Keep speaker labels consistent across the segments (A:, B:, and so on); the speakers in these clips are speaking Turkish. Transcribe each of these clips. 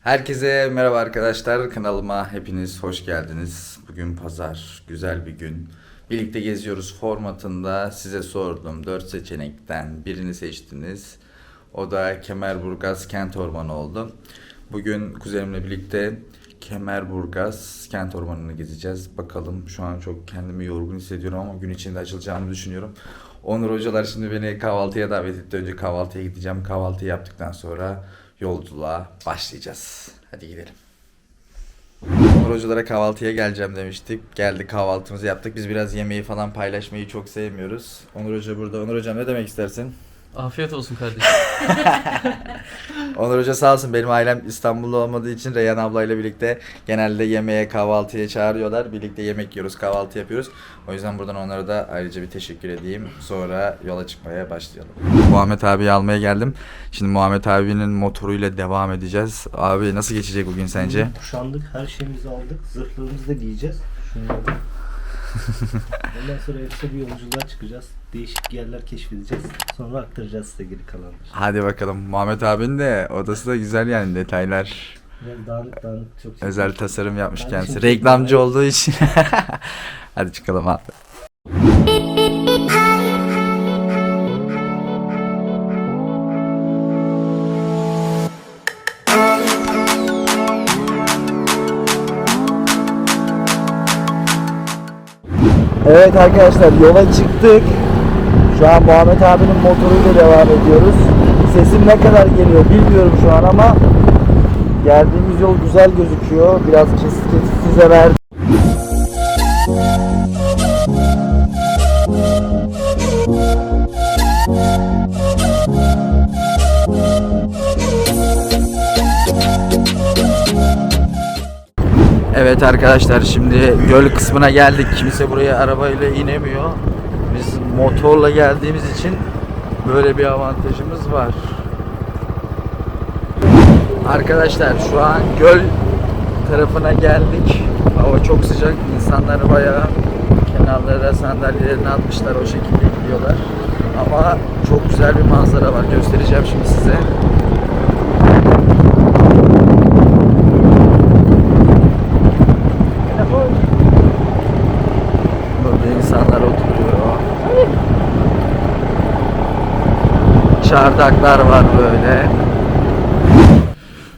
A: Herkese merhaba arkadaşlar. Kanalıma hepiniz hoş geldiniz. Bugün pazar, güzel bir gün. Birlikte geziyoruz formatında size sordum. 4 seçenekten birini seçtiniz. O da Kemerburgaz Kent Ormanı oldu. Bugün kuzenimle birlikte Kemerburgaz Kent Ormanı'nı gezeceğiz. Bakalım şu an çok kendimi yorgun hissediyorum ama gün içinde açılacağımı düşünüyorum. Onur hocalar şimdi beni kahvaltıya davet etti. Önce kahvaltıya gideceğim. Kahvaltı yaptıktan sonra yolculuğa başlayacağız. Hadi gidelim. Hocalara kahvaltıya geleceğim demiştik. Geldik kahvaltımızı yaptık. Biz biraz yemeği falan paylaşmayı çok sevmiyoruz. Onur hoca burada. Onur hocam ne demek istersin?
B: Afiyet olsun kardeşim.
A: Onur Hoca sağ olsun benim ailem İstanbul'da olmadığı için Reyhan ablayla birlikte genelde yemeğe kahvaltıya çağırıyorlar. Birlikte yemek yiyoruz, kahvaltı yapıyoruz. O yüzden buradan onlara da ayrıca bir teşekkür edeyim. Sonra yola çıkmaya başlayalım. Muhammed abiyi almaya geldim. Şimdi Muhammed abinin motoruyla devam edeceğiz. Abi nasıl geçecek bugün sence?
C: Kuşandık, her şeyimizi aldık. Zırhlarımızı da giyeceğiz. Şunları. Ondan sonra evde bir yolculuğa çıkacağız. Değişik yerler keşfedeceğiz. Sonra aktaracağız size geri kalanları.
A: Hadi bakalım. Muhammed abinin de odası da güzel yani detaylar.
C: Biraz dağınık dağınık çok
A: Özel tasarım yapmış
C: Ben
A: kendisi. Reklamcı olduğu için. Hadi çıkalım abi. Evet arkadaşlar yola çıktık. Şu an Muhammed abinin motoruyla devam ediyoruz. Sesim ne kadar geliyor bilmiyorum şu an ama geldiğimiz yol güzel gözüküyor. Biraz kesit kesit size verdim. Evet arkadaşlar şimdi göl kısmına geldik. Kimse buraya arabayla inemiyor. Biz motorla geldiğimiz için böyle bir avantajımız var. Arkadaşlar şu an göl tarafına geldik. Hava çok sıcak. İnsanlar bayağı kenarlara sandalyelerini atmışlar. O şekilde gidiyorlar. Ama çok güzel bir manzara var. Göstereceğim şimdi size. Böyle insanlar oturuyor. Çardaklar var böyle.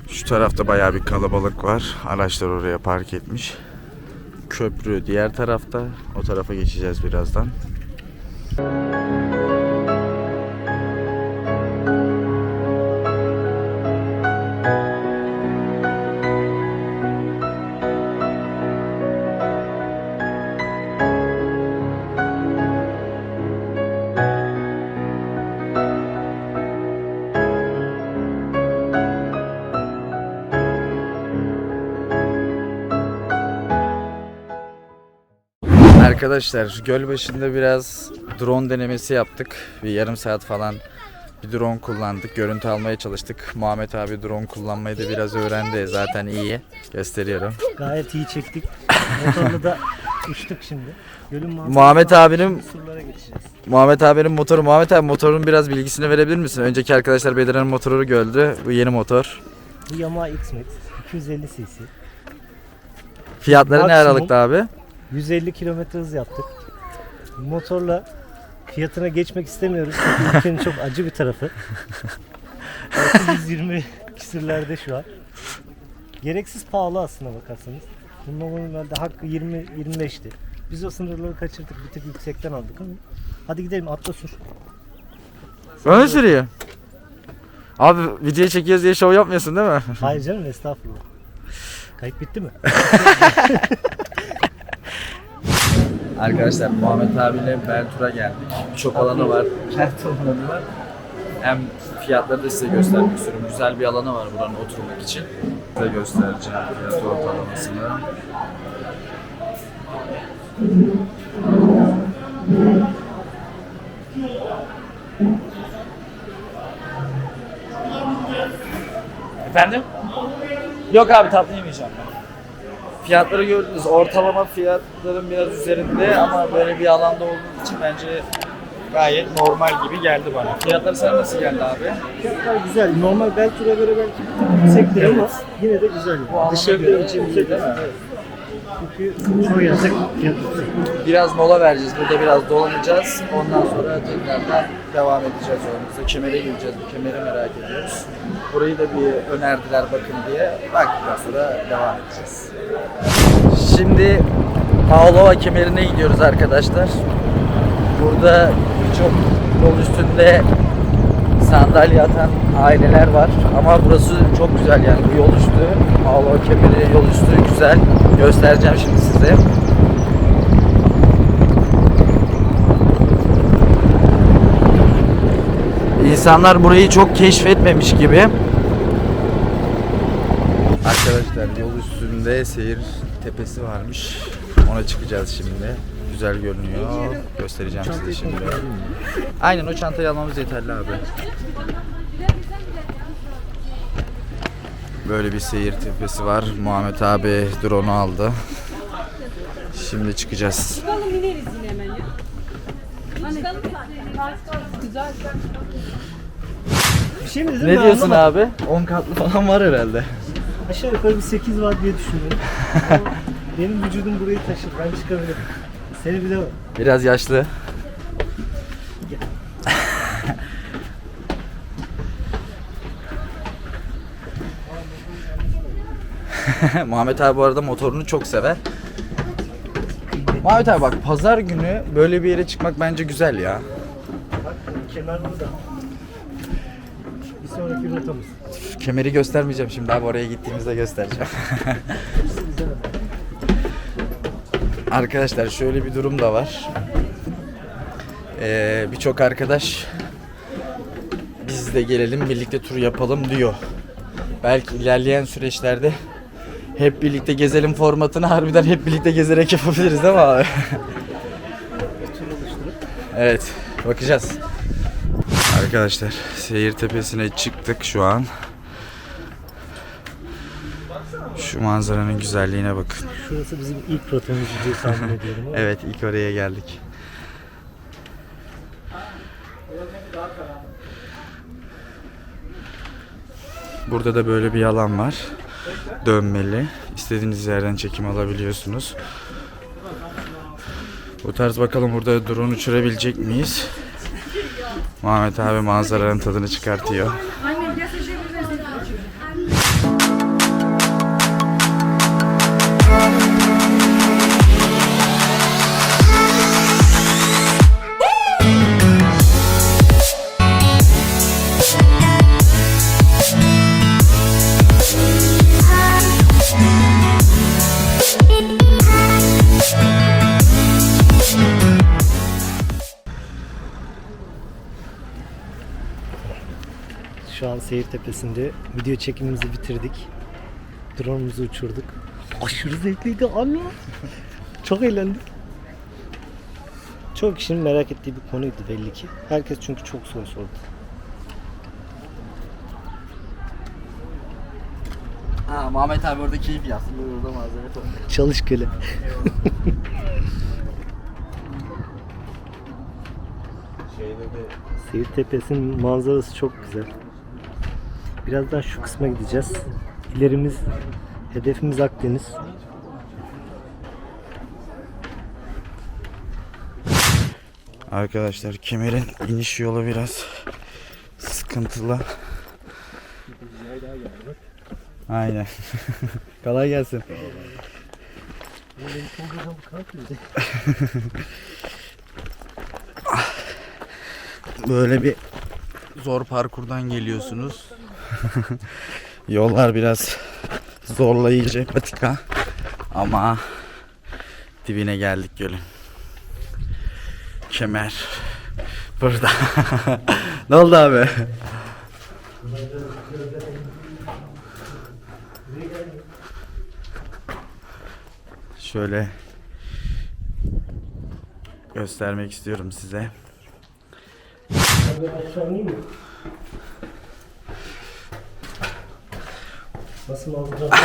A: Şu tarafta bayağı bir kalabalık var. Araçlar oraya park etmiş. Köprü diğer tarafta. O tarafa geçeceğiz birazdan. Arkadaşlar göl başında biraz drone denemesi yaptık. Bir yarım saat falan bir drone kullandık. Görüntü almaya çalıştık. Muhammed abi drone kullanmayı da biraz öğrendi. Zaten iyi. Gösteriyorum.
C: Gayet iyi çektik. Motorla da uçtuk şimdi. Gölün
A: Muhammed abinin-. Muhammed abinin motoru. Muhammed abi motorun biraz bilgisini verebilir misin? Önceki arkadaşlar Bedirhan'ın motoru gördü. Bu yeni motor.
C: Bu Yamaha X-Max 250 cc.
A: Fiyatları ne
C: Maksimum.
A: aralıkta abi?
C: 150 kilometre hız yaptık. Motorla fiyatına geçmek istemiyoruz. Çünkü ülkenin çok acı bir tarafı. 120 küsürlerde şu an. Gereksiz pahalı aslına bakarsanız. Bunun normalde hakkı 20-25'ti. Biz o sınırları kaçırdık. Bir tık yüksekten aldık ama. Hadi gidelim atla sür.
A: Öyle sürüyor. Abi video çekiyoruz diye şov yapmıyorsun değil mi?
C: Hayır canım estağfurullah. Kayıt bitti mi?
A: Arkadaşlar Muhammed abiyle Beltur'a geldik. Çok alanı var. Kent alanı var. Hem fiyatları da size göstermek istiyorum. Güzel bir alanı var buranın oturmak için. Size göstereceğim fiyat ortalamasını. Efendim? Yok abi tatlı yemeyeceğim. Fiyatları gördünüz. Ortalama fiyatların biraz üzerinde ama böyle bir alanda olduğu için bence
B: gayet normal gibi geldi bana. Fiyatları sana nasıl geldi abi?
C: Fiyatlar güzel. Normal Beltur'a göre belki bir tık yüksektir ama yine de güzel.
B: Bu
C: Dışarıda
B: göre
C: için
B: iyi değil mi?
C: Çünkü çoğu yasak fiyat yüksek.
B: Biraz mola vereceğiz. Burada biraz dolanacağız. Ondan sonra tekrardan devam edeceğiz yolumuza. Kemere gireceğiz. Bu kemeri merak ediyoruz. Burayı da bir önerdiler bakın diye. Baktıktan sonra devam edeceğiz. Şimdi Paolova kemerine gidiyoruz arkadaşlar. Burada birçok yol üstünde sandalye atan aileler var. Ama burası çok güzel yani bu yol üstü. Paolova kemeri yol üstü güzel. Göstereceğim şimdi size. İnsanlar burayı çok keşfetmemiş gibi.
A: Arkadaşlar yol üstünde seyir tepesi varmış. Ona çıkacağız şimdi. Güzel görünüyor. Göstereceğim size şimdi. Aynen o çantayı almamız yeterli abi. Böyle bir seyir tepesi var. Muhammed abi drone'u aldı. Şimdi çıkacağız.
D: Çıkalım ineriz yine hemen ya. Hani güzel.
C: Bir şey mi dedin
B: Ne
C: ben
B: diyorsun
C: anlamadım.
B: abi? 10 katlı falan var herhalde.
C: Aşağı yukarı bir 8 var diye düşünüyorum. Ama benim vücudum burayı taşır. Ben çıkabilirim. Seni bilemem.
B: Biraz yaşlı.
A: Muhammed abi bu arada motorunu çok sever. Muhammed abi bak pazar günü böyle bir yere çıkmak bence güzel ya.
C: Burada. Bir sonraki rotamız.
A: Kemeri göstermeyeceğim şimdi abi oraya gittiğimizde göstereceğim. Arkadaşlar şöyle bir durum da var. Ee, Birçok arkadaş biz de gelelim birlikte tur yapalım diyor. Belki ilerleyen süreçlerde hep birlikte gezelim formatını harbiden hep birlikte gezerek yapabiliriz değil mi abi? evet bakacağız. Arkadaşlar seyir tepesine çıktık şu an. Şu manzaranın güzelliğine bakın.
C: Şurası bizim ilk rotamız diye tahmin ediyorum.
A: Evet ilk oraya geldik. Burada da böyle bir alan var. Dönmeli. İstediğiniz yerden çekim alabiliyorsunuz. Bu tarz bakalım burada drone uçurabilecek miyiz? Muhammed abi manzaranın tadını çıkartıyor.
C: Tepesinde video çekimimizi bitirdik. Drone'umuzu uçurduk. Aşırı zevkliydi anne. Çok eğlendik. Çok kişinin merak ettiği bir konuydu belli ki. Herkes çünkü çok soru sordu.
B: Ha, Muhammed abi orada keyif yapsın. Burada malzeme topluyor.
C: Çalış köle. Seyir Tepesi'nin manzarası çok güzel. Birazdan şu kısma gideceğiz. İlerimiz, hedefimiz Akdeniz.
A: Arkadaşlar kemerin iniş yolu biraz sıkıntılı. Aynen. Kolay gelsin. Böyle bir zor parkurdan geliyorsunuz. Yollar biraz zorlayıcı patika ama dibine geldik gölün. Kemer burada. ne oldu abi? Şöyle göstermek istiyorum size.
C: Nasıl olacak?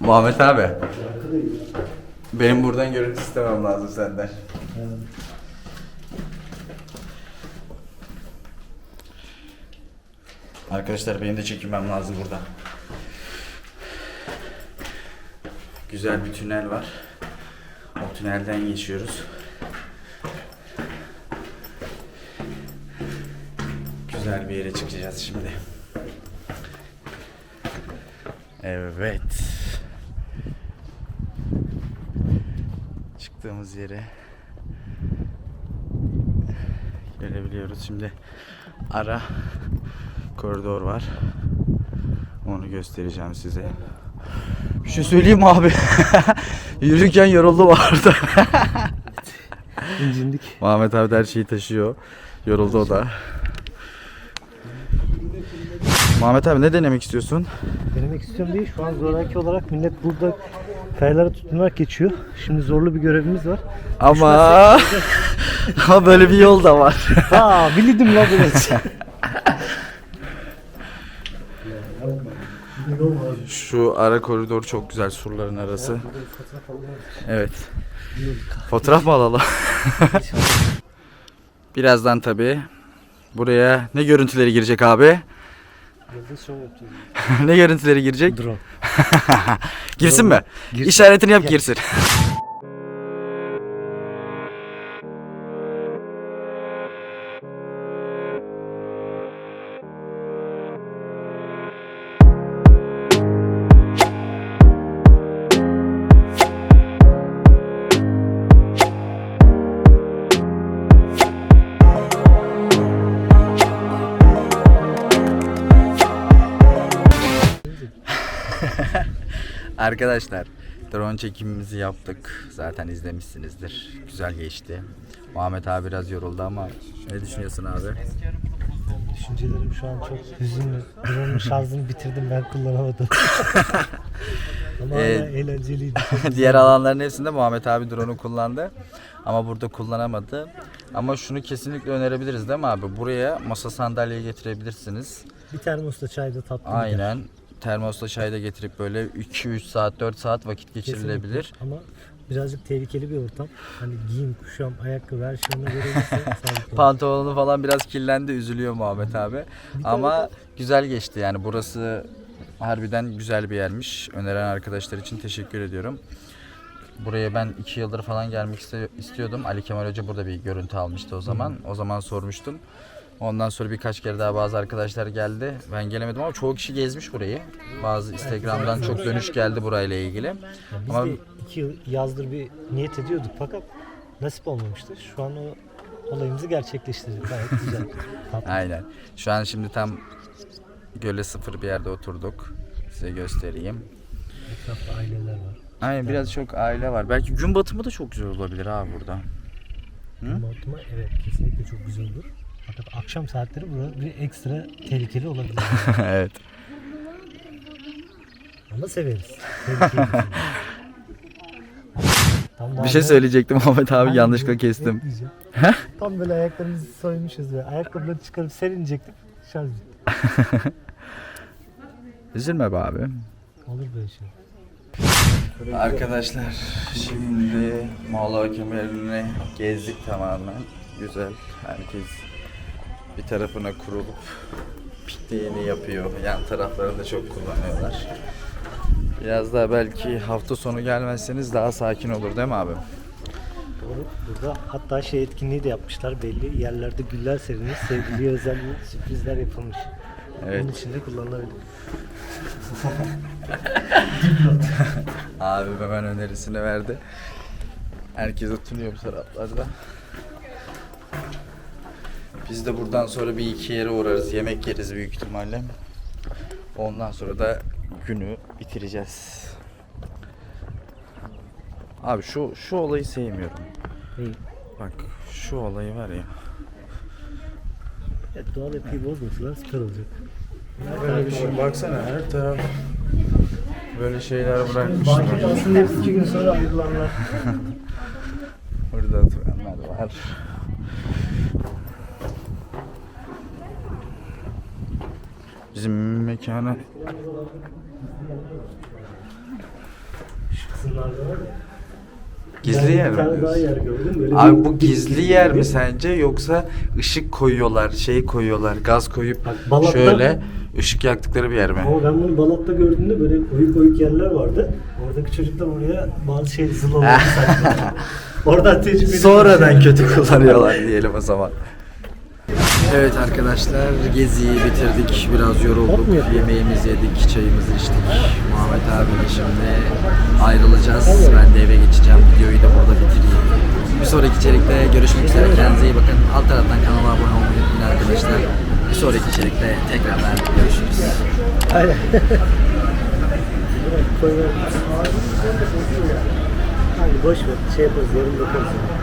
A: Muhammed abi. Benim buradan görüntü istemem lazım senden. Arkadaşlar benim de çekinmem lazım burada. Güzel bir tünel var. O tünelden geçiyoruz. Güzel bir yere çıkacağız şimdi. Evet. Çıktığımız yere gelebiliyoruz. Şimdi ara koridor var. Onu göstereceğim size. Bir şey söyleyeyim abi? Yürürken yoruldum orada.
C: İncindik.
A: Muhammed abi her şeyi taşıyor. Yoruldu o da. Muhammed abi ne denemek istiyorsun?
C: Denemek istiyorum değil. Şu an zoraki olarak millet burada kayalara tutunarak geçiyor. Şimdi zorlu bir görevimiz var.
A: Ama ama böyle bir yol da var.
C: Aa bildim la böyle.
A: Şu ara koridor çok güzel surların arası. Evet. Fotoğraf mı alalım? Birazdan tabi buraya ne görüntüleri girecek abi?
C: Yıldız şov yapacağız.
A: ne görüntüleri girecek?
C: Drone.
A: Girsin mi?
C: Girsin.
A: İşaretini yap girsin. Arkadaşlar drone çekimimizi yaptık. Zaten izlemişsinizdir. Güzel geçti. Muhammed abi biraz yoruldu ama ne düşünüyorsun abi?
C: Düşüncelerim şu an çok hüzünlü. Drone'un şarjını bitirdim ben kullanamadım. Ama
A: Ee,
C: eğlenceliydi.
A: Diğer alanların hepsinde Muhammed abi drone'u kullandı. Ama burada kullanamadı. Ama şunu kesinlikle önerebiliriz değil mi abi? Buraya masa sandalye getirebilirsiniz.
C: Bir termosta çayda tatlı gider.
A: Termosla çay da getirip böyle 2-3 saat 4 saat vakit geçirilebilir.
C: Kesinlikle. Ama birazcık tehlikeli bir ortam. Hani giyim, kuşam, ayakkabı her şey ona göre olur.
A: Pantolonu falan biraz kirlendi üzülüyor Muhammed abi. Ama güzel geçti yani burası harbiden güzel bir yermiş. Öneren arkadaşlar için teşekkür ediyorum. Buraya ben iki yıldır falan gelmek istiyordum. Ali Kemal Hoca burada bir görüntü almıştı o zaman. O zaman sormuştum. Ondan sonra birkaç kere daha bazı arkadaşlar geldi. Ben gelemedim ama çoğu kişi gezmiş burayı. Bazı Instagram'dan çok dönüş geldi burayla ilgili.
C: Biz
A: Ama
C: de iki yıl yazdır bir niyet ediyorduk fakat nasip olmamıştı. Şu an o olayımızı gerçekleştirdik. Gayet güzel. Tatlı.
A: Aynen. Şu an şimdi tam göle sıfır bir yerde oturduk. Size göstereyim.
C: Etrafta aileler var.
A: Aynen biraz çok aile var. Belki gün batımı da çok güzel olabilir abi burada. Hı?
C: Ortama evet kesinlikle çok güzel olur. Fakat akşam saatleri burada bir ekstra tehlikeli olabilir.
A: evet.
C: Ama severiz. Tehlikeli bir şey.
A: Söyleyecektim Ahmet abi
C: Ben
A: yanlışlıkla kestim.
C: Tam böyle ayaklarımızı soymuşuz ve ayakkabıları çıkarıp serinecektim. Şarj bitti.
A: Üzülme be abi.
C: Olur böyle şey.
A: Arkadaşlar şimdi Moğla kemerini gezdik tamamen. Güzel. Herkes bir tarafına kurulup pikniğini yapıyor. Yan taraflarını da çok kullanıyorlar. Biraz daha belki hafta sonu gelmezseniz daha sakin olur değil mi abi?
C: Doğru. Burada hatta şey etkinliği de yapmışlar belli. Yerlerde güller serilmiş. Sevgiliye özel sürprizler yapılmış.
A: Evet.
C: Onun için de kullanılabilir.
A: Abim hemen önerisini verdi. Herkes oturuyor bu taraflarda. Biz de buradan sonra bir iki yere uğrarız. Yemek yeriz büyük ihtimalle. Ondan sonra da günü bitireceğiz. Abi şu şu olayı sevmiyorum.
C: İyi.
A: Bak şu olayı var ya.
C: Evet, doğal yapıyı bozmasalar süper olacak.
A: Böyle bir şey baksana her taraf böyle şeyler bırakmışlar.
C: aslında hepsi iki gün sonra ayrılanlar.
A: Burada oturanlar var. Bizim mekana gizli yer mi? Abi bu gizli yer mi sence yoksa ışık koyuyorlar, şey koyuyorlar, gaz koyup
C: Bak, Balat'ta-
A: şöyle Işık yaktıkları bir yer mi?
C: Ama ben bunu Balat'ta gördüğümde böyle oyuk oyuk yerler vardı. Oradaki çocuklar oraya bazı şey zılaları sakladı. Oradan tecrübe
A: Sonradan kötü kullanıyorlar diyelim o zaman. Evet arkadaşlar geziyi bitirdik. Biraz yorulduk. Yemeğimizi yedik, çayımızı içtik. Muhammed abiyle şimdi ayrılacağız. Ben de eve geçeceğim. Videoyu da burada bitireyim. Bir sonraki içerikte görüşmek üzere. Kendinize iyi bakın. Alt taraftan kanala abone olmayı unutmayın arkadaşlar. Bir sonraki içerikte tekrardan görüşürüz.
C: Aynen. Boş ver. Şey yaparız yarın bakarız.